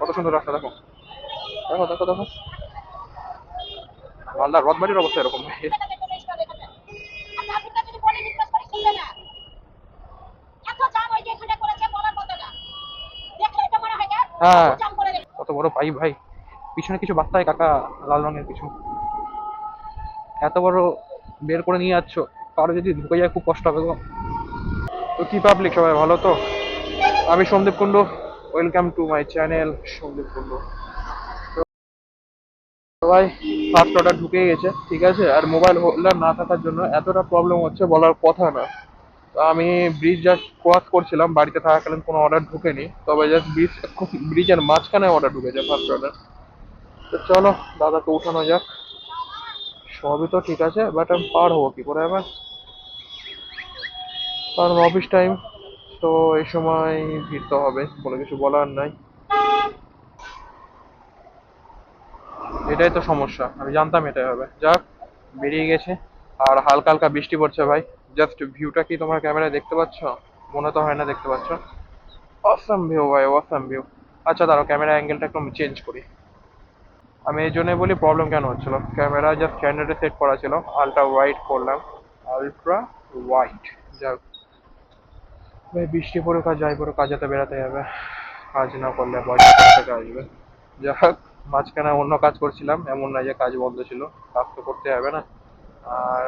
কত সুন্দর রাস্তা, দেখো। দেখো দেখো দেখো। মালদার রথবাড়ির অবস্থা এরকম। হ্যাঁ। কত বড় পাই ভাই। পিছনে কিছু বার্তায় কাকা, লাল রঙের কিছু। এত বড় বের করে নিয়ে যাচ্ছ, কারও যদি ঢুকে যায় খুব কষ্ট হবে গো। তো কি পাবলিক সবাই, ভালো তো? আমি Sandip Kundu. Welcome to my channel Sandip Kundu সবাই ফার্স্ট অর্ডার ঢুকে গেছে, ঠিক আছে? আর মোবাইল হোল্ডার না থাকার জন্য এতটা প্রবলেম হচ্ছে বলার কথা না। তো আমি ব্রিজ জাস্ট ক্রস করছিলাম, বাড়িতে থাকাকালীন কোনো অর্ডার ঢুকেনি। তবে জাস্ট ব্রিজ ব্রিজের মাঝখানে অর্ডার ঢুকেছে ফার্স্ট অর্ডার তো চলো, দাদাকে উঠানো যাক। সবই তো ঠিক আছে বাট আমি পার হব কি করে এবার কারণ অফিস টাইম তো এই সময় ভিড় তো হবে, কোনো কিছু বলার নাই। এটাই তো সমস্যা, আমি জানতাম এটাই হবে। যাক, বেরিয়ে গেছে। আর হালকা হালকা বৃষ্টি পড়ছে ভাই। জাস্ট ভিউটা কি তোমার ক্যামেরায় দেখতে পাচ্ছ? মনে তো হয় না দেখতে পাচ্ছ। অসাম ভিউ ভাই অসাম ভিউ আচ্ছা দাঁড়াও, ক্যামেরা অ্যাঙ্গেলটা একটু চেঞ্জ করি। আমি এই জন্যই বলি প্রবলেম কেন হচ্ছিল? ক্যামেরা জাস্ট স্ট্যান্ডার্ডে সেট করা ছিল। আলট্রা ওয়াইড করলাম। আলট্রা ওয়াইড যাক। ভাই, বৃষ্টি পড়ুক আর যাই পড়ুক কাজেতে বেড়াতে যাবে কাজ না করলে পয়সা থেকে আসবে। যাক মাঝখানে অন্য কাজ করছিলাম, এমন না যে কাজ বন্ধ ছিল, কাজ তো করতে হবে না। আর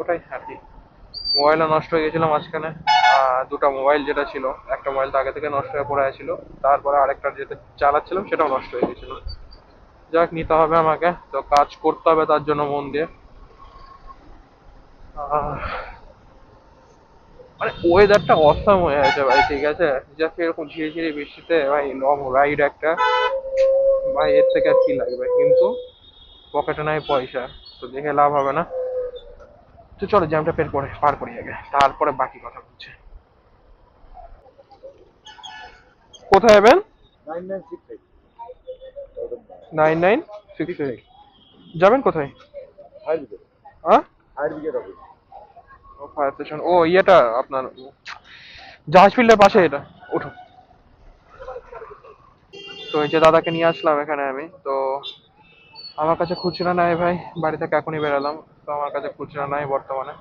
ওটাই আর কি। মোবাইলও নষ্ট হয়ে গেছিল মাঝখানে। দুটো মোবাইল যেটা ছিল, একটা মোবাইল তো আগে থেকে নষ্ট হয়ে পড়ে ছিল তারপরে আরেকটা যেটা চালাচ্ছিলাম, সেটাও নষ্ট হয়ে গেছিল। যাক নিতে হবে আমাকে। তো কাজ করতে হবে তার জন্য মন দিয়ে। মানে ওয়েদারটা অসাম হয়ে আছে ভাই ঠিক আছে? জাস্ট এরকম ঝিরে ঝিরে বৃষ্টিতে ভাই লং রাইড একটা ভাই এর থেকে আর কি লাগবে? কিন্তু পকেটে নাই পয়সা তো দেখে লাভ হবে না। তো চলো জ্যামটা পের করে পার করি আগে তারপরে বাকি কথা বলছে। কোথায় যাবেন? Nine nine six eight. Nine nine six eight. যাবেন কোথায়? হ্যাঁ fire brigade office fire station ও, ইয়েটা আপনার জাহাজ ফিল্ডের পাশে এটা। উঠো তো এই যে দাদাকে নিয়ে আসলাম এখানে আমি। তো আমার কাছে খুচরা নাই ভাই। বাড়ি থেকে এখনই বেরালাম। তো আমার কাছে খুচরা নাই বর্তমানে।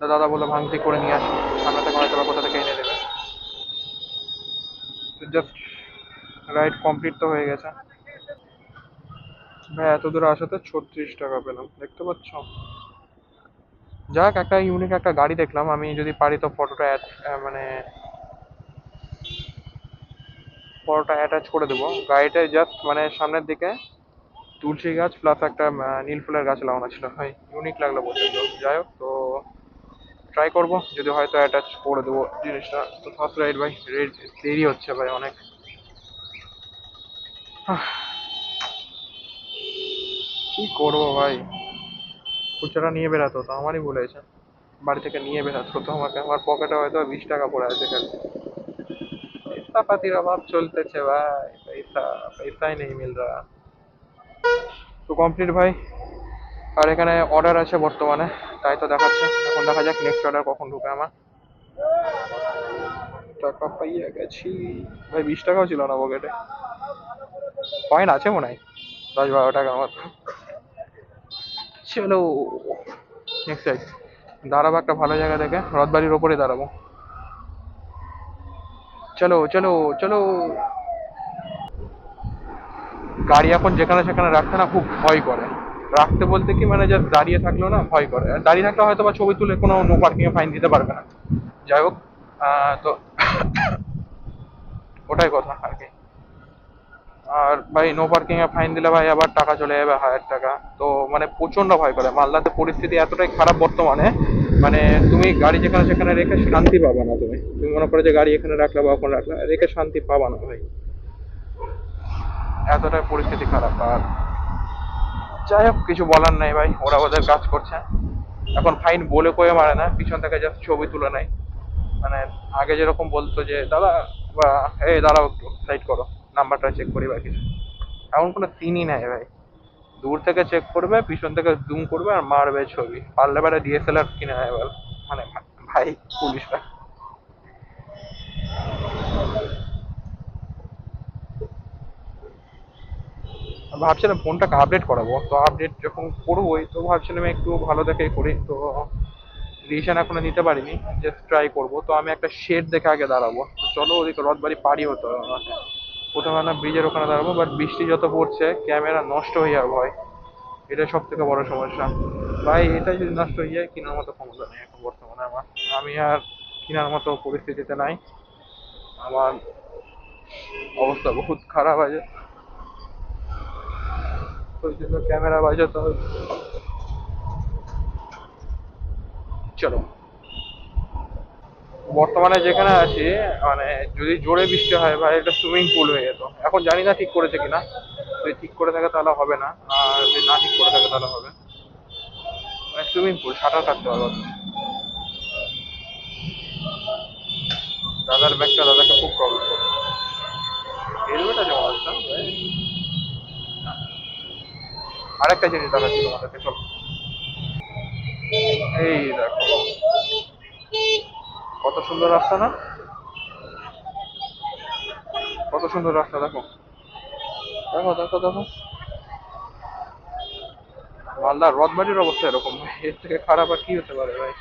তো দাদা বলল, ভাঙতি করে নিয়ে আসি। সামনে থেকে হয়তো কোথা থেকে এনে দেবে। জাস্ট রাইড কমপ্লিট তো হয়ে গেছে। ভাই, এত দূরে আসাতে ছত্রিশ টাকা পেলাম। দেখতে পাচ্ছ? যাক, একটা ইউনিক একটা গাড়ি দেখলাম। আমি যদি পারি তো ফটোটা মানে ফটোটা অ্যাটাচ করে দেবো। গাড়িটা জাস্ট মানে সামনের দিকে তুলসী গাছ প্লাস একটা নীল ফুলের গাছ লাগানো ছিল। ভাই ইউনিক লাগল প্রচণ্ড যাই হোক, তো ট্রাই করব। যদি হয়তো অ্যাটাচ করে দেবো জিনিসটা। তো ফার্স্ট রাইড ভাই রেড দেরি হচ্ছে ভাই অনেক। কি করব ভাই? খুচরা নিয়ে বেরাতো তো আমারই হয়েছে। বাড়ি থেকে নিয়ে বেরাতে হতো আমাকে। আমার পকেটে হয়তো বিশ টাকা পড়ে আছে খালি। পাতির অভাব চলতেছে ভাই পয়সা পয়সাই নেই মিল রা তো কমপ্লিট ভাই, আর এখানে অর্ডার আছে বর্তমানে, তাই তো দেখাচ্ছে। এখন দেখা যাক নেক্সট অর্ডার কখন ঢুকে আমার। টাকা পাইয়া গেছি। ভাই, বিশ টাকাও ছিল না পকেটে কয়েন আছে মনে হয়? দশ বারো টাকার মতো। চলো। নেক্সট সাইড দাঁড়াবো একটা ভালো জায়গা দেখে, রথবাড়ির ওপরে দাঁড়াবো। চলো চলো চলো। গাড়ি এখন যেখানে সেখানে রাখতে না খুব ভয় করে। রাখতে বলতে কি মানে জাস্ট দাঁড়িয়ে থাকলেও না ভয় করে। আর দাঁড়িয়ে থাকলে হয়তো বা ছবি তুলে কোনো নো পার্কিং এ ফাইন দিতে পারবে না। যাই হোক তো ওটাই কথা আর কি। আর ভাই নো পার্কিং এ ফাইন দিলে ভাই আবার টাকা চলে যাবে হাজার টাকা। তো মানে প্রচণ্ড ভয় করে। মালদাতে পরিস্থিতি এতটাই খারাপ বর্তমানে মানে তুমি গাড়ি যেখানে সেখানে রেখে শান্তি পাবা না তুমি। তুমি মনে করো যে গাড়ি এখানে রাখলে বা ওখানে রাখলে, রেখে শান্তি পাবা না ভাই। এতটাই পরিস্থিতি খারাপ। আর যাই হোক, কিছু বলার নাই ভাই, ওরা ওদের কাজ করছে। এখন ফাইন বলে কয়ে মারে না, পিছন থেকে জাস্ট ছবি তুলে নেয়। মানে আগে যেরকম বলতো যে, দাদা, বা, এই দাঁড়াও একটু সাইড করো। নাম্বারটা চেক করি বা কিছু এমন কোনো সিনই নাই ভাই। দূর থেকে চেক করবে, পিছন থেকে জুম করবে আর মারবে ছবি। পারলে পারে ডিএসএলআর কিনে নেয় এবার মানে ভাই পুলিশরা ভাবছিলাম ফোনটাকে আপডেট করাবো। তো আপডেট যখন করবোই, তো ভাবছিলাম একটু ভালো দেখে করি। তো ডিসিশন এখনও নিতে পারিনি জাস্ট ট্রাই করব। তো আমি একটা শেড দেখে আগে দাঁড়াবো। চলো ওদিকে রথবাড়ি পাড়ি হতো আমাকে প্রথমে না ব্রিজের ওখানে দাঁড়াবো বাট বৃষ্টি যত পড়ছে, ক্যামেরা নষ্ট হয়ে যাবে ভয়। এটা সব থেকে বড় সমস্যা। ভাই, এটা যদি নষ্ট হয়ে যায়, কেনার মতো ক্ষমতা নেই এখন বর্তমানে আমার। আমি আর কেনার মতো পরিস্থিতিতে নাই। আমার অবস্থা বহুত খারাপ আছে। ওই জন্য ক্যামেরা বাজাতে হবে। চলো। বর্তমানে যেখানে আছি মানে যদি জোরে বৃষ্টি হয় ভাই একটা সুইমিং পুল হয়ে যেত, এখন জানি না ঠিক করেছে কিনা। যদি ঠিক করে থাকে তাহলে হবে না, আর যদি না ঠিক করে থাকে তাহলে হবে মানে সুইমিং পুল সাঁতার কাটতে হবে দাদার ব্যাগটা দাদাকে খুব প্রবলেম করে। হেলমেট আছে আরেকটা জিনিস দেখাচ্ছি তোমাদেরকে, চলো। এই দেখো। সুন্দর রাস্তা না? কত সুন্দর রাস্তা, দেখো। দেখো দেখো দেখো। মালদার রথবাড়ির অবস্থা এরকম। এর থেকে খারাপ আর কি হতে পারে ভাই?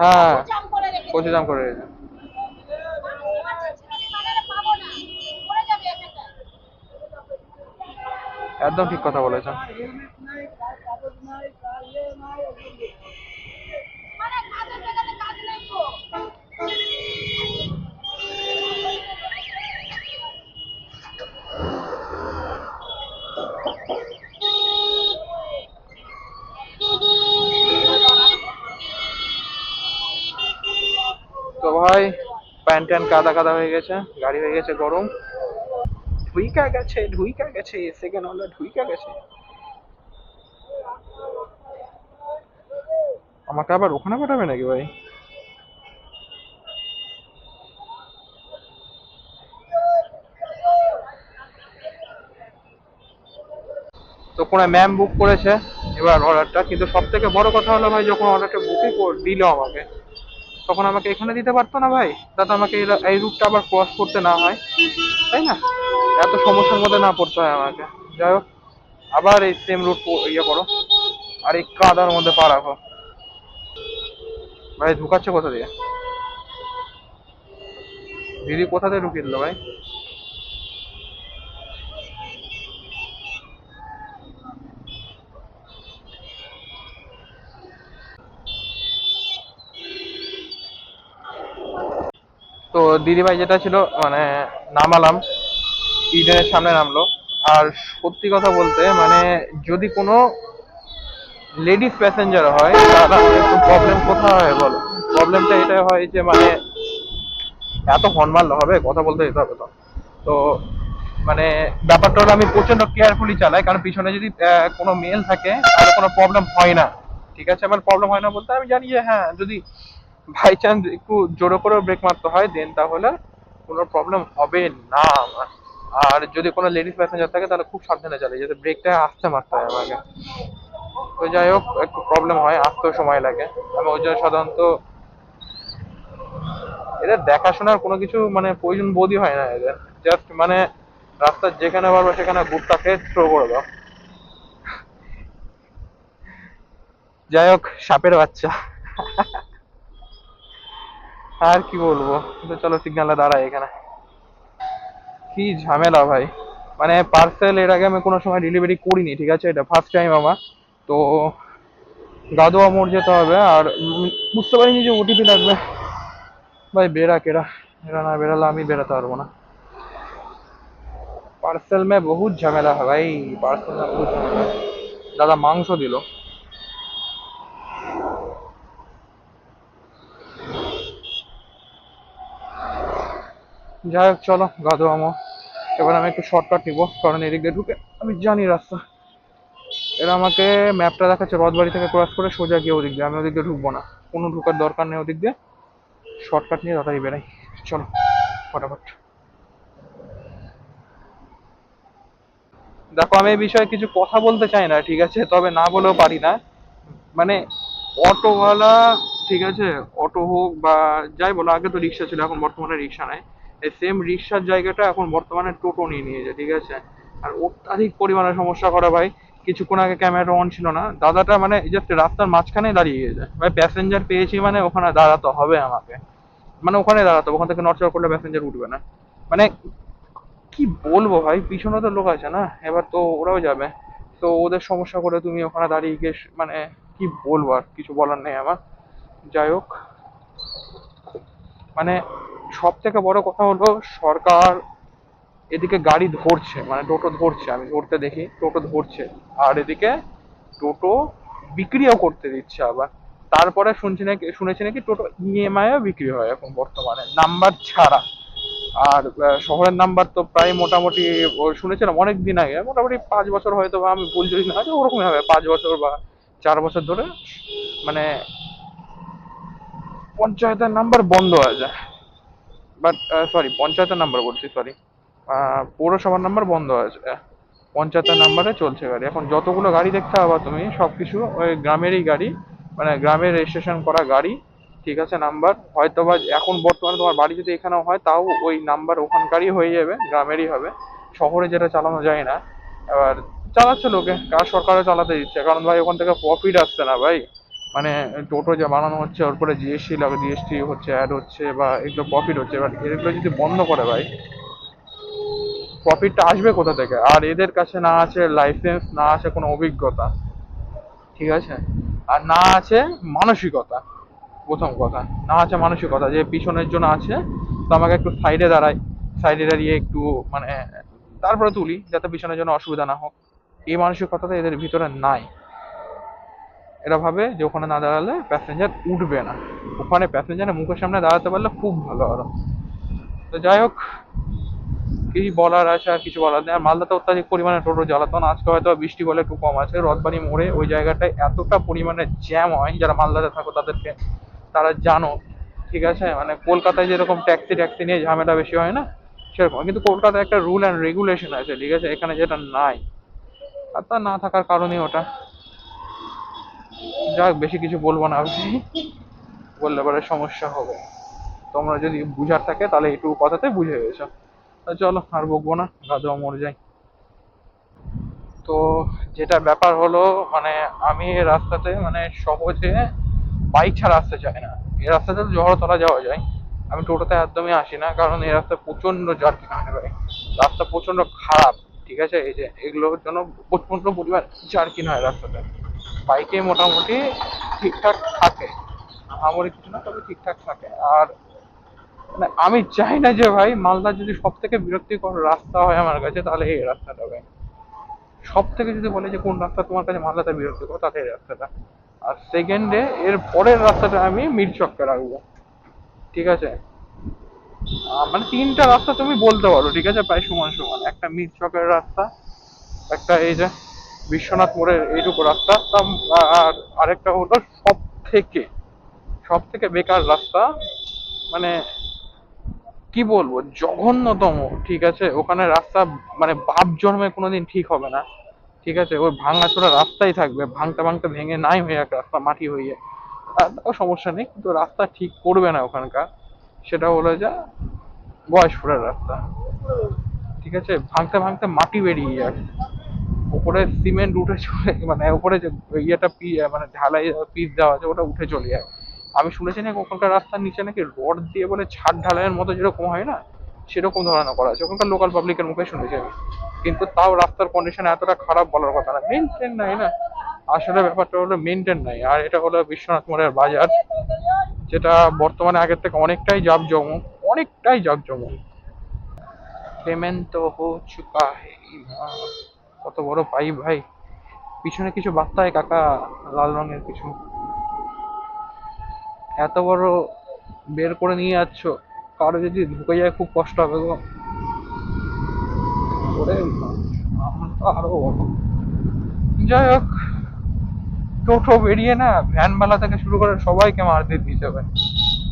হয়। না দাম করে রেখেছে একদম ঠিক কথা বলেছেন মানে কাজের জায়গাতে কাজ নেই তো তো ভাই ট্যান্ট কাদা কাদা হয়ে গেছে, গাড়ি হয়ে গেছে গরম। ঢুইকা গেছে ঢুইকা গেছে সেকেন্ড হলো, ঢুইকা গেছে। আমাকে আবার ওখানে পাঠাবে নাকি ভাই? তো কোনো ম্যাম বুক করেছে, এবার অর্ডারটা কিন্তু সব থেকে বড় কথা হলো ভাই, যখন অর্ডারটা বুকই দিল আমাকে। তখন আমাকে এখানে দিতে পারতো না ভাই। তাতে আমাকে এই রুট এই রুটটা আবার ক্রস করতে না হয়। তাই না? এত সমস্যার মধ্যে না পড়তে হয় আমাকে। যাই হোক, আবার এই সেম রুট ইয়ে করো। আর এই কাদার মধ্যে পা রাখো। ভাই, ঢুকাচ্ছে কোথা দিয়ে? দিদি কোথা দিয়ে ঢুকিয়ে দিল ভাই? দিদিভাই যেটা ছিল মানে নামালাম, ইডেনের সামনে নামলো। আর সত্যি কথা বলতে মানে যদি কোনো লেডিস প্যাসেঞ্জার হয় তাহলে একটু প্রবলেম কোথায় হয় বলো? প্রবলেমটা এটা হয় যে মানে এত হর্ন মারলে হবে, কথা বলতে যেতে হবে তো। তো মানে ব্যাপারটা হলো আমি প্রচণ্ড কেয়ারফুলি চালাই, কারণ পিছনে যদি কোনো মেল থাকে, তাহলে কোনো প্রবলেম হয় না। ঠিক আছে? আমার প্রবলেম হয় না বলতে আমি জানি যে হ্যাঁ যদি বাই চান্স একটু জোরে করে ব্রেক মারতে হয় দেন তাহলে কোনো প্রবলেম হবে না আমার। আর যদি কোনো লেডিস প্যাসেঞ্জার থাকে, তাহলে খুব সাবধানে চালাই যাতে ব্রেকটা আসতে মারতে হয় আমাকে। তো যাই হোক, একটু প্রবলেম হয় আসতেও সময় লাগে। আমি ওই জন্য সাধারণত এদের দেখাশোনার কোনো কিছু মানে প্রয়োজন বোধই হয় না এদের। জাস্ট মানে রাস্তার যেখানে পারব সেখানে বুটটাকে থ্রো করে দাও। যাই হোক, সাপের বাচ্চা। আর কি বলব? তো চলো সিগনালে দাঁড়াই এখানে। কি ঝামেলা ভাই। মানে পার্সেল এর আগে আমি কোনো সময় ডেলিভারি করিনি, ঠিক আছে? এটা ফার্স্ট টাইম আমার। তো গাদোয়া মোড় যেতে হবে আর বুঝতে পারিনি যে ওটিপি লাগবে। ভাই বেরা কেরা এরা না বেরালে আমি বেরাতে পারব না। পার্সেল মে বহুত ঝামেলা है ভাই পার্সেল মে বহুত ঝামেলা দাদা মাংস দিল। যাই হোক চলো গাদোয়া মোড় এবার আমি একটু শর্টকাট নিবো, কারণ এদিক দিয়ে ঢুকে আমি জানি রাস্তা। এরা আমাকে ম্যাপটা দেখাচ্ছে, রথবাড়ি থেকে ক্রস করে সোজা গিয়ে ওদিক দিয়ে। আমি ওদিক দিয়ে ঢুকবো না। কোনো ঢুকার দরকার নেই ওদিক দিয়ে। শর্টকাট নিয়ে তাড়াতাড়ি বেরাই। চলো, ফটাফট। দেখো, আমি এই বিষয়ে কিছু কথা বলতে চাই না, ঠিক আছে? তবে না বলেও পারি না। মানে অটোওয়ালা, ঠিক আছে? অটো হোক বা যাই বলো, আগে তো রিক্সা ছিল, এখন বর্তমানে রিক্সা নাই। এই সেম রিক্সার জায়গাটা এখন বর্তমানে টোটো নিয়ে নিয়েছে, ঠিক আছে? আর অত্যাধিক পরিমাণে সমস্যা করে ভাই। কিছুক্ষণ আগে ক্যামেরা অন ছিল না। দাদাটা মানে জাস্ট রাস্তার মাঝখানে দাঁড়িয়ে গেছে ভাই প্যাসেঞ্জার পেয়েছি মানে ওখানে দাঁড়াতে হবে আমাকে। মানে ওখানে দাঁড়াতে হবে, ওখান থেকে নড়চড় করলে প্যাসেঞ্জার উঠবে না। মানে কি বলব ভাই, পিছনে তো লোক আছে না? এবার তো ওরাও যাবে। তো ওদের সমস্যা করে তুমি ওখানে দাঁড়িয়ে গিয়ে মানে কি বলব আর, কিছু বলার নেই আমার। যাই হোক। মানে সব থেকে বড় কথা হলো সরকার এদিকে গাড়ি ধরছে মানে টোটো ধরছে, আমি ধরতে দেখি, টোটো ধরছে, আর এদিকে টোটো বিক্রিও করতে দিচ্ছে আবার। তারপরে শুনছি নাকি, শুনেছি নাকি টোটো ইএমআইও বিক্রি হয় এখন বর্তমানে, নাম্বার ছাড়া। আর শহরের নাম্বার তো প্রায় মোটামুটি শুনেছিলাম অনেক দিন আগে, মোটামুটি পাঁচ বছর হয়তো বা আমি ভুল যদি না হয় ওরকমই হবে, পাঁচ বছর বা চার বছর ধরে মানে পঞ্চায়েতের নাম্বার বন্ধ আছে বাট সরি পঞ্চায়েতের নাম্বার বলছি সরি পৌরসভার নাম্বার বন্ধ আছে। পঞ্চায়েতের নাম্বারে চলছে গাড়ি। এখন যতগুলো গাড়ি দেখতে পাবা তুমি সব কিছু ওই গ্রামেরই গাড়ি মানে গ্রামের রেজিস্ট্রেশন করা গাড়ি ঠিক আছে নাম্বার হয়তো বা এখন বর্তমানে তোমার বাড়ি যদি এখানেও হয় তাও ওই নাম্বার ওখানকারই হয়ে যাবে গ্রামেরই হবে। শহরে যেটা চালানো যায় না। এবার চালাচ্ছে লোকে। কার সরকারও চালাতে দিচ্ছে। কারণ ভাই ওখান থেকে প্রফিট আসছে না ভাই। মানে টোটো যে বানানো হচ্ছে, ওর পরে জিএসটি লাগে জিএসটি হচ্ছে অ্যাড হচ্ছে, বা এগুলো প্রফিট হচ্ছে। এবার এগুলো যদি বন্ধ করে ভাই প্রফিটটা আসবে কোথা থেকে? আর এদের কাছে না আছে লাইসেন্স না আছে কোনো অভিজ্ঞতা। ঠিক আছে? আর না আছে মানসিকতা। প্রথম কথা। না আছে মানসিকতা। যে পিছনের জন্য আছে, তো আমাকে একটু সাইডে দাঁড়াই সাইডে দাঁড়িয়ে একটু মানে তারপরে তুলি, যাতে পিছনের জন্য অসুবিধা না হোক। এই মানসিকতাটা এদের ভিতরে নাই। এরা ভাবে যে ওখানে না দাঁড়ালে প্যাসেঞ্জার উঠবে না। ওখানে প্যাসেঞ্জারের মুখের সামনে দাঁড়াতে পারলে খুব ভালো আরও। তো যাই হোক, কি বলার আছে আর কিছু বলার নেই। আর মালদাতে অত্যাধিক পরিমাণে টোটো জ্বালাতন। আজকে হয়তো বৃষ্টি বলে একটু কম আছে। রথবাড়ি মোড়ে ওই জায়গাটায় এতটা পরিমাণে জ্যাম হয়, যারা মালদাতে থাকো তাদেরকে, তারা জানো। ঠিক আছে? মানে কলকাতায় যেরকম ট্যাক্সি ট্যাক্সি নিয়ে ঝামেলা বেশি হয় না, সেরকম। কিন্তু কলকাতায় একটা রুল অ্যান্ড রেগুলেশন আছে, ঠিক আছে? এখানে যেটা নাই। আর তা না থাকার কারণে ওটা। যাক, বেশি কিছু বলব না। আমি বললে পরে সমস্যা হবে। তোমরা যদি বুঝার থাকে, তাহলে এইটুকু কথাতে বুঝে গেছো। চলো, আর বকবো না গাধুয়া মরে যাই। তো যেটা ব্যাপার হলো মানে আমি রাস্তাতে মানে সহজে বাইক ছাড়া আসতে চাই না। এই রাস্তাতে তো জহরতলা যাওয়া যায়। আমি টোটোতে একদমই আসি না, কারণ এই রাস্তায় প্রচণ্ড জার্কিং হয় রাস্তা প্রচণ্ড খারাপ, ঠিক আছে? এই যে এগুলোর জন্য প্রচণ্ড পরিমাণ জার্কিং হয় রাস্তাতে। বাইকে মোটামুটি ঠিকঠাক থাকে। আমারই কিছু না, তবে ঠিকঠাক থাকে। আর মানে আমি চাই না যে ভাই মালদা যদি সব থেকে বিরক্তিকর রাস্তা হয় আমার কাছে, তাহলে এই রাস্তাটা ভাই। সব থেকে যদি বলে যে কোন রাস্তা তোমার কাছে মালদাতে বিরক্তিকর, তাহলে এই রাস্তাটা। আর সেকেন্ডে এর পরের রাস্তাটা আমি মিরচক্কে রাখব। ঠিক আছে? মানে তিনটা রাস্তা তুমি বলতে পারো, ঠিক আছে? প্রায় সমান সমান। একটা মিরচকের রাস্তা, একটা এই যে বিশ্বনাথ মোড়ের এইটুকু রাস্তা। আর আরেকটা হলো সব থেকে সব থেকে বেকার রাস্তা। মানে কি বলব, জঘন্যতম, ঠিক আছে? ওখানে রাস্তা মানে বাপ জন্মে কোনোদিন ঠিক হবে না, ঠিক আছে? ওই ভাঙাচোরা রাস্তাই থাকবে, ভাঙতে ভাঙতে ভেঙে নাই হয়ে এক রাস্তা মাটি হয়ে আর তাও সমস্যা নেই, কিন্তু রাস্তা ঠিক করবে না ওখানকার। সেটা হলো যা বয়সপুরের রাস্তা। ঠিক আছে? ভাঙতে ভাঙতে মাটি বেরিয়ে যাবে উপরে সিমেন্ট উঠে চলে মানে উপরে যে ইয়েটা মানে ঢালাই পিস দেওয়া আছে, ওটা উঠে চলে যায়। আমি শুনেছি নাকি ওখানকার রাস্তার নিচে নাকি রড দিয়ে বলে ছাদ ঢালাইয়ের মতো যেরকম হয় না, সেরকম ধরনের করা আছে। ওখানকার লোকাল পাবলিকের মুখে শুনেছি আমি। কিন্তু তাও রাস্তার কন্ডিশন এতটা খারাপ বলার কথা না। মেনটেন নাই না। আসলে ব্যাপারটা হলো মেনটেন নাই। আর এটা হলো বিশ্বনাথ মোড়ের বাজার, যেটা বর্তমানে আগের থেকে অনেকটাই জাঁকজমক অনেকটাই জাঁকজমক। পেমেন্ট তো হো চুকা হে ইমাম। কত বড় পাই ভাই। পিছনে কিছু বার্তায় কাকা লাল রঙের কিছু। এত বড় বের করে নিয়ে যাচ্ছ, কারও যদি ঢুকে যায় খুব কষ্ট হবে গো। আরও যাই হোক, টোটো বেরিয়ে না ভ্যানওয়ালা থেকে শুরু করে সবাইকে মার দিয়ে দিতে হবে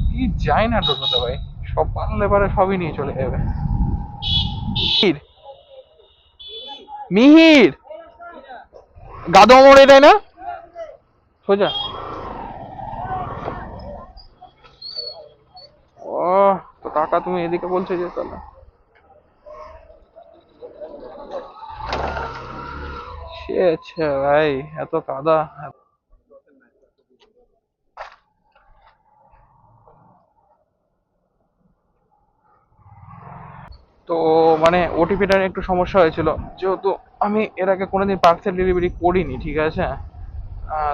কি যায় না টোটোতে ভাই, সব পারলে পারে সবই নিয়ে চলে যাবে। মিহির! গাদো মোড় এটাই না? সোজা। ও কাকা তুমি এদিকে বলছো যে তাহলে। সে আচ্ছা ভাই, এত কাদা। তো মানে ওটিপিটার একটু সমস্যা হয়েছিল। যেহেতু আমি এর আগে কোনোদিন পার্সেল ডেলিভারি করিনি, ঠিক আছে?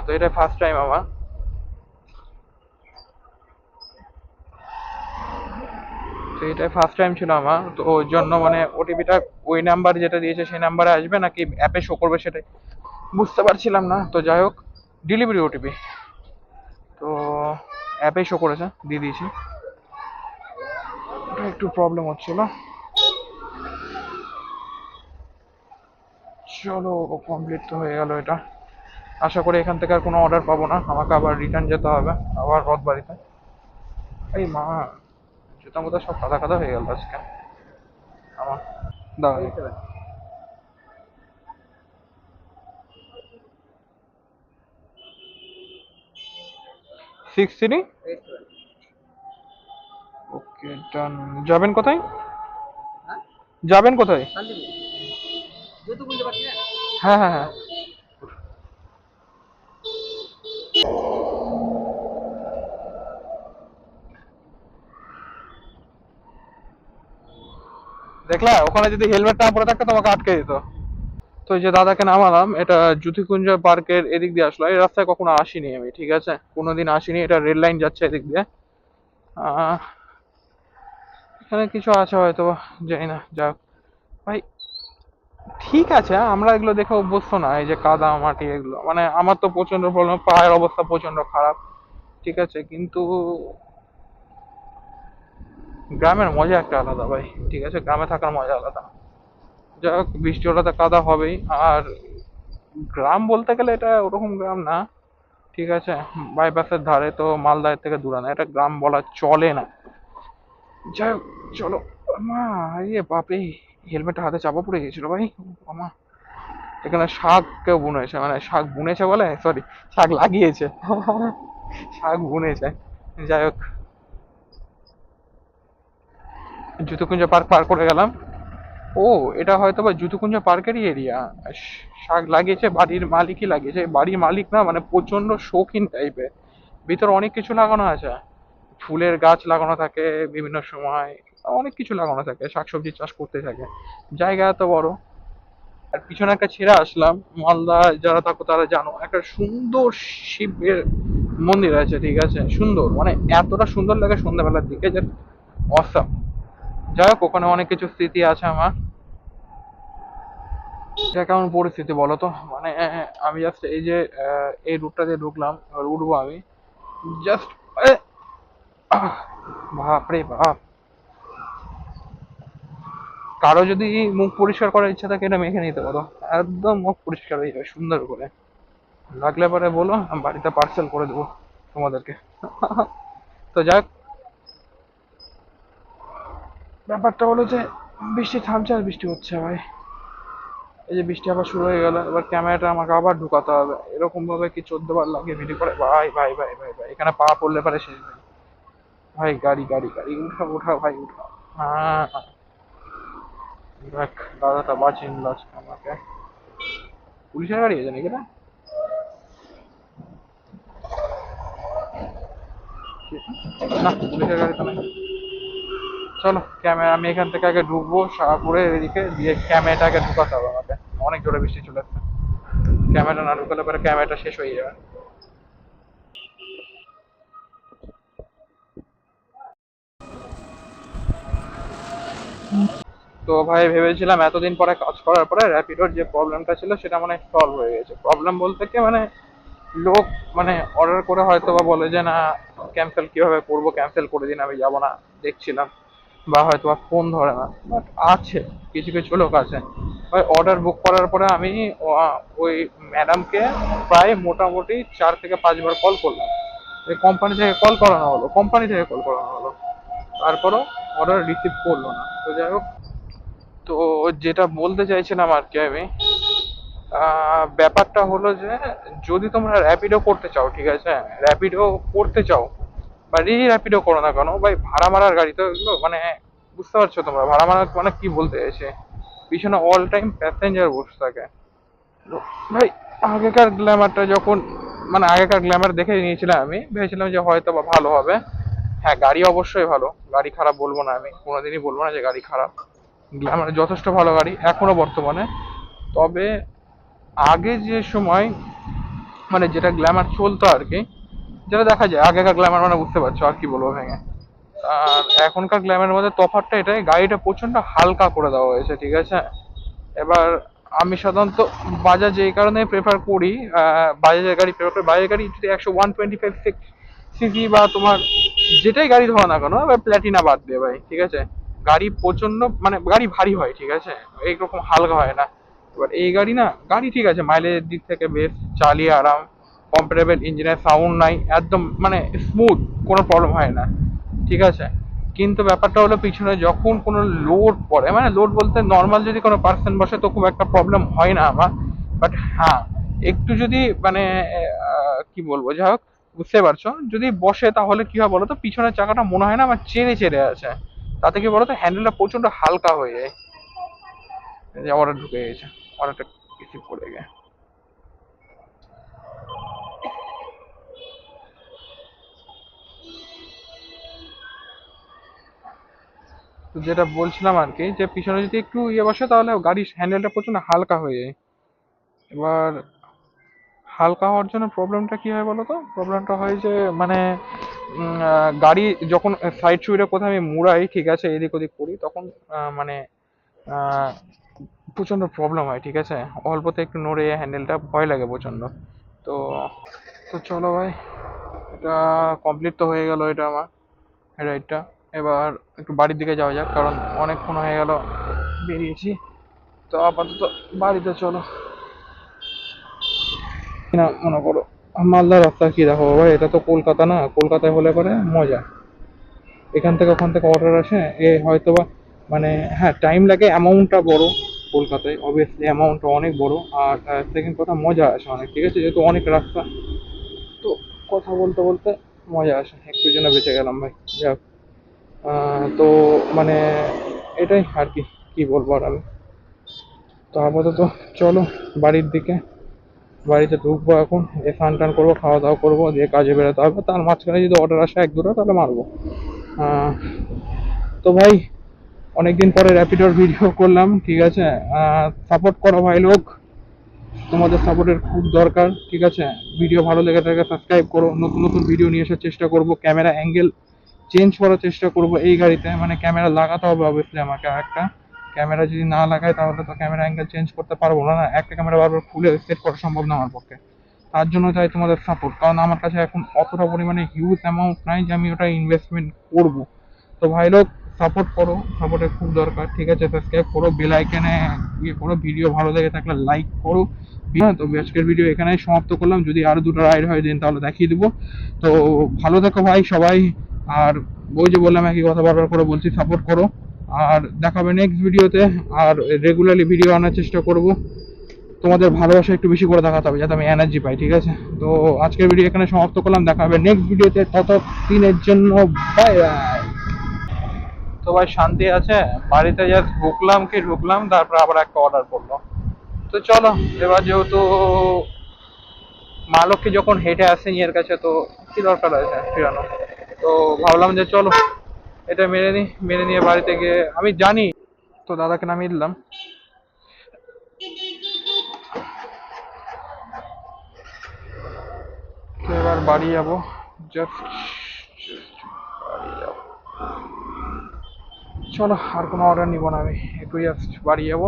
তো এটা ফার্স্ট টাইম আমার। তো এটা ফার্স্ট টাইম ছিল আমার। তো ওই জন্য মানে ওটিপিটা ওই নাম্বার যেটা দিয়েছে সেই নাম্বারে আসবে নাকি অ্যাপে শো করবে সেটাই। বুঝতে পারছিলাম না। তো যাই হোক ডেলিভারি ওটিপি তো অ্যাপে শো করেছে, দিয়ে দিয়েছি। একটু প্রবলেম হচ্ছিল। চলো কমপ্লিট তো হয়ে গেল এটা। আশা করি এখান থেকে আর কোনো অর্ডার পাবো না। আমাকে আবার রিটার্ন যেতে হবে আবার রথ বাড়িতে এই মা জুতা মুতা সব কাদা কাদা হয়ে গেল আজকে। আমার দাঁড়া সিক্স থ্রি ওকে ডান যাবেন কোথায়? যাবেন কোথায়? হ্যাঁ হ্যাঁ হ্যাঁ। দেখলা, ওখানে যদি হেলমেট না পরে থাকতো, তোমাকে আটকে দিত। তো এই যে দাদাকে নামালাম, এটা জ্যোতিকুঞ্জ পার্কের এদিক দিয়ে আসলো। এই রাস্তায় কখনো আসিনি আমি, ঠিক আছে? কোনোদিন আসিনি, এটা রেল লাইন যাচ্ছে এদিক দিয়ে। এখানে কিছু আছে হয়তো, জানি না, যাক। ভাই ঠিক আছে আমরা এগুলো দেখে অভ্যস্ত না, এই যে কাদা, মাটি, এগুলো। মানে আমার তো প্রচণ্ড প্রবলেম পায়ের অবস্থা প্রচণ্ড খারাপ, ঠিক আছে, কিন্তু গ্রামের মজা একটা আলাদা ভাই, ঠিক আছে, গ্রামে থাকার মজা আলাদা। যাই হোক, বৃষ্টি হলে তো কাদা হবেই, আর গ্রাম বলতে গেলে এটা ওরকম গ্রাম না, ঠিক আছে বাইপাসের ধারে তো মালদার থেকে দূরে না, এটা গ্রাম বলা চলে না। যাই হোক, চলো, মা ইয়ে বাপরে। হেলমেটটা হাতে চাপা পড়ে গেছিল ভাই। আমা এখানে শাক কেউ বুনেছে মানে শাক বুনেছে বলে? সরি শাক লাগিয়েছে। শাক বুনেছে। যাই হোক। জুতুকুঞ্জ পার্ক পার করে গেলাম। ও, এটা হয়তো বা জুতুকুঞ্জ পার্কেরই এরিয়া শাক লাগিয়েছে, বাড়ির মালিকই লাগিয়েছে। বাড়ির মালিক না মানে প্রচণ্ড শৌখিন টাইপের ভিতরে অনেক কিছু লাগানো আছে। ফুলের গাছ লাগানো থাকে বিভিন্ন সময়। অনেক কিছু লাগানো থাকে, শাকসবজি চাষ করতে থাকে। জায়গা এত বড়। আর পিছনে একটা ছেড়ে আসলাম, মালদা যারা থাকো তারা জানো, একটা সুন্দর শিবের মন্দির আছে, ঠিক আছে? সুন্দর মানে এতটা সুন্দর লাগে সন্ধ্যাবেলার দিকে যে অসাম যাই হোক, ওখানে অনেক কিছু স্মৃতি আছে আমার। এটা কেমন পরিস্থিতি বলো তো? মানে আমি জাস্ট এই যে এই রুটটা দিয়ে ঢুকলাম উঠবো আমি। জাস্ট বাপরে বাপ। কারও যদি মুখ পরিষ্কার করার ইচ্ছা থাকে, এটা মেখে নিতে পারো। একদম মুখ পরিষ্কার হয়ে যাবে, সুন্দর করে। লাগলে পরে বলো, আমি বাড়িতে পার্সেল করে দেবো তোমাদেরকে। তো যাক। ব্যাপারটা হলো যে, বৃষ্টি থামছে আর বৃষ্টি হচ্ছে ভাই। এই যে বৃষ্টি আবার শুরু হয়ে গেল, এবার ক্যামেরাটা আমাকে আবার ঢুকাতে হবে। এরকম ভাবে কি চোদ্দ বার লাগে ভিডিও করে? ভাই ভাই ভাই ভাই ভাই, এখানে পা পড়লে পারে ভাই ভাই, গাড়ি গাড়ি গাড়ি উঠা উঠা ভাই উঠা হ্যাঁ। দেখ, দাদাটা আজকে আমাকে। পুলিশের গাড়ি আছে নাকি না না, পুলিশের গাড়ি তো চলো, ক্যামেরা, আমি এখান থেকে আগে ঢুকবো শাহপুরের এদিকে দিয়ে ক্যামেরাটাকে ঢুকাতে হবে আমাকে। অনেক জোরে বৃষ্টি চলে আসছে। ক্যামেরা না ঢুকালে পরে ক্যামেরাটা শেষ হয়ে যাবে। তো ভাই, ভেবেছিলাম এতদিন পরে কাজ করার পরে র্যাপিডোর যে প্রবলেমটা ছিল সেটা মানে সলভ হয়ে গেছে। প্রবলেম বলতে কি মানে লোক মানে অর্ডার করে হয়তো বা বলে যে, না ক্যান্সেল কীভাবে করব? ক্যান্সেল করে দিন, আমি যাব না। দেখছিলাম। বা হয়তো বা ফোন ধরে না। বাট আছে, কিছু কিছু লোক আছে। ওই অর্ডার বুক করার পরে আমি ওই ম্যাডামকে প্রায় মোটামুটি চার থেকে পাঁচবার কল করলাম। এই কোম্পানি থেকে কল করানো হলো কোম্পানি থেকে কল করানো হলো। তারপরও অর্ডার রিসিভ করল না। তো যাই হোক তো যেটা বলতে চাইছিলাম আর কি আমি? ব্যাপারটা হলো যে যদি তোমরা র্যাপিডো করতে চাও, ঠিক আছে? র্যাপিডো করতে চাও, বা রি র্যাপিডো করো না কেন, ভাই ভাড়া মারার গাড়ি তো এগুলো মানে বুঝতে পারছ তোমরা, ভাড়া মারার মানে কি বলতে চাইছে? পিছনে অল টাইম প্যাসেঞ্জার বসে থাকে। ভাই, আগেকার গ্ল্যামারটা যখন মানে আগেকার গ্ল্যামার দেখে নিয়েছিলাম আমি, ভেবেছিলাম যে হয়তো বা ভালো হবে। হ্যাঁ গাড়ি অবশ্যই ভালো, গাড়ি খারাপ বলব না আমি, কোনোদিনই বলব না যে গাড়ি খারাপ। গ্ল্যামার যথেষ্ট ভালো গাড়ি, এখনও বর্তমানে। তবে আগে যে সময় মানে যেটা গ্ল্যামার চলতো আর কি, যেটা দেখা যায়, আগেকার গ্ল্যামার মানে বুঝতে পারছ আর কি বলব ভেঙে। আর এখনকার গ্ল্যামারের মধ্যে তফাৎটা এটাই, গাড়িটা প্রচণ্ড হালকা করে দেওয়া হয়েছে, ঠিক আছে? এবার আমি সাধারণত বাজাজ এই কারণে প্রেফার করি বাজাজের গাড়ি প্রেফার করি। বাজাজের গাড়ি যদি একশো one twenty five six CC বা তোমার যেটাই গাড়ি ধরো না কেন, এবার প্ল্যাটিনা বাদ দিয়ে ভাই, ঠিক আছে? গাড়ি প্রচণ্ড মানে গাড়ি ভারী হয়, ঠিক আছে? এইরকম হালকা হয় না। এবার এই গাড়ি না, গাড়ি ঠিক আছে মাইলেজের দিক থেকে বেশ, চালিয়ে আরাম কম্পারেবল ইঞ্জিনের সাউন্ড নাই, একদম মানে স্মুথ কোনো প্রবলেম হয় না, ঠিক আছে? কিন্তু ব্যাপারটা হলো পিছনে যখন কোনো লোড পড়ে মানে লোড বলতে নর্মাল যদি কোনো পার্সন বসে, তো খুব একটা প্রবলেম হয় না আমার। বাট হ্যাঁ একটু যদি মানে কি বলব, যাই হোক বুঝতে পারছ? যদি বসে তাহলে কি হয় বলো তো পিছনের চাকাটা মনে হয় না আমার চেড়ে চেড়ে আছে। তাতে কি বলো তো হ্যান্ডেলটা প্রচণ্ড হালকা হয়ে যায়। অর্ডার ঢুকে গেছে। অর্ডারটা রিসিভ করে গে তো যেটা বলছিলাম আর কি, যে পিছনে যদি একটু ইয়ে বসে, তাহলে গাড়ির হ্যান্ডেলটা প্রচণ্ড হালকা হয়ে যায়। এবার হালকা হওয়ার জন্য প্রবলেমটা কি হয় বলো তো প্রবলেমটা হয় যে মানে গাড়ি যখন সাইড সুইডে কোথাও আমি মুড়াই ঠিক আছে এদিক ওদিক করি তখন মানে আহ, প্রচণ্ড প্রবলেম হয় ঠিক আছে? অল্পতে একটু নড়ে হ্যান্ডেলটা ভয় লাগে প্রচণ্ড তো তো চলো ভাই এটা কমপ্লিট তো হয়ে গেল এটা আমার রাইডটা এবার একটু বাড়ির দিকে যাওয়া যাক কারণ অনেকক্ষণ হয়ে গেল বেরিয়েছি। তো আপাতত বাড়িতে চলো। না মনে করো। মালদা রাস্তা কি দেখো? ভাই, এটা তো কলকাতা না? কলকাতায় হলে পরে মজা। এখান থেকে ওখান থেকে অর্ডার আসে, এ হয়তো বা মানে হ্যাঁ টাইম লাগে অ্যামাউন্টটা বড় কলকাতায়। অবভিয়াসলি অ্যামাউন্টটা অনেক বড়। আর সেকেন্ড কথা, মজা আসে অনেক, ঠিক আছে? যেহেতু অনেক রাস্তা, তো কথা বলতে বলতে মজা আসে। একটু জন্য বেঁচে গেলাম, ভাই। যাক। তো মানে এটাই আর কি কি বলব আর আমি? তো আপাতত চলো, বাড়ির দিকে। বাড়িতে ঢুকবো এখন এ স্নান টান করব, খাওয়া দাওয়া করব, দিয়ে কাজে বেরোতে হবে। তার মাঝখানে যদি অর্ডার আসে এক দুটো, তাহলে মারবো। তো ভাই, অনেকদিন পরে র্যাপিডোর ভিডিও করলাম, ঠিক আছে? সাপোর্ট করো ভাই লোক। তোমাদের সাপোর্টের খুব দরকার, ঠিক আছে? ভিডিও ভালো লেগে থাকে সাবস্ক্রাইব করো। নতুন নতুন ভিডিও নিয়ে আসার চেষ্টা করব। ক্যামেরা অ্যাঙ্গেল চেঞ্জ করার চেষ্টা করব এই গাড়িতে। মানে ক্যামেরা লাগাতে হবে অবভিয়াসলি আমাকে একটা ক্যামেরা যদি না লাগাই তাহলে তো ক্যামেরা অ্যাঙ্গেল চেঞ্জ করতে পারব না। না একটা ক্যামেরা বারবার খুলে সেট করা সম্ভব না আমার পক্ষে। তার জন্য চাই তোমাদের সাপোর্ট কারণ আমার কাছে এখন অতটা পরিমাণে হিউজ অ্যামাউন্ট নাই যে আমি ওটা ইনভেস্টমেন্ট করব। তো ভাই লোক সাপোর্ট করো। সাপোর্টের খুব দরকার। ঠিক আছে সাবস্ক্রাইব করো বেল ইয়ে করো ভিডিও ভালো লেগে থাকলে লাইক করো। হ্যাঁ তো আজকের ভিডিও এখানেই সমাপ্ত করলাম। যদি আরও দুটো রাইড হয় দিন তাহলে দেখিয়ে দেবো। তো ভালো থাকো ভাই সবাই। আর ওই যে বললাম একই কথা বারবার করে বলছি সাপোর্ট করো। আর দেখাবে নেক্সট ভিডিওতে আর রেগুলারলি ভিডিও আনার চেষ্টা করব। তোমাদের ভালোবাসা একটু বেশি করে দেখাতে হবে, যাতে আমি এনার্জি পাই, ঠিক আছে? তো আজকের ভিডিও এখানে সমাপ্ত করলাম, দেখা হবে নেক্সট ভিডিওতে তত দিনের জন্য বাই বাই তো ভাই, শান্তি আছে? বাড়িতে জাস্ট ঢুকলাম কি ঢুকলাম, তারপর আবার একটা অর্ডার করল। তো চলো, এবার যেহেতু মা লক্ষ্মী যখন হেঁটে আসেনি এর কাছে, তো কি দরকার আছে? ফিরানো তো ভাবলাম যে চলো এটা মেনে নিই মেনে নিয়ে বাড়িতে গিয়ে আমি জানি তো দাদাকে নামিয়ে দিলাম। এবার বাড়ি যাব। জাস্ট চলো, আর কোনো অর্ডার নিব না আমি। একটু জাস্ট বাড়ি যাব।